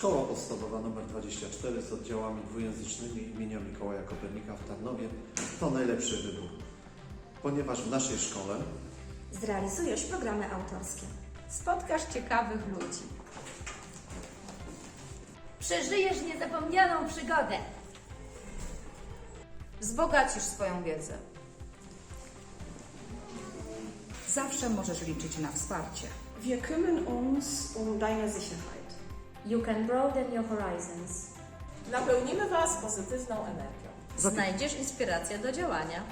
Szkoła podstawowa nr 24 z oddziałami dwujęzycznymi imienia Mikołaja Kopernika w Tarnowie to najlepszy wybór, ponieważ w naszej szkole zrealizujesz programy autorskie, spotkasz ciekawych ludzi, przeżyjesz niezapomnianą przygodę, wzbogacisz swoją wiedzę. Zawsze możesz liczyć na wsparcie. Wir kümmern uns um deine Sicherheit. You can broaden your horizons. Napełnimy Was pozytywną energią. Znajdziesz inspirację do działania.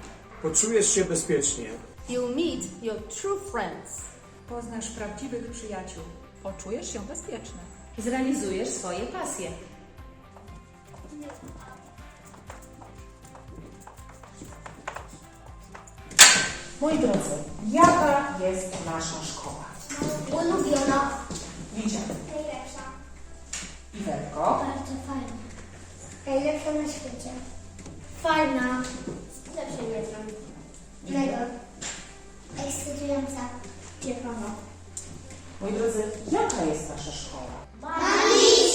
Poczujesz się bezpiecznie. You'll meet your true friends. Poznasz prawdziwych przyjaciół. Poczujesz się bezpieczny. Zrealizujesz swoje pasje. Moi drodzy, jaka jest nasza szkoła? Ulubiona. Widzia, Najlepsza. Iwerko, Bardzo fajna. Najlepsza na świecie. Fajna. Lepszej nie znam. Mega. Ekscytująca. Ciekawa. moi drodzy, jaka jest nasza szkoła? Magiczna.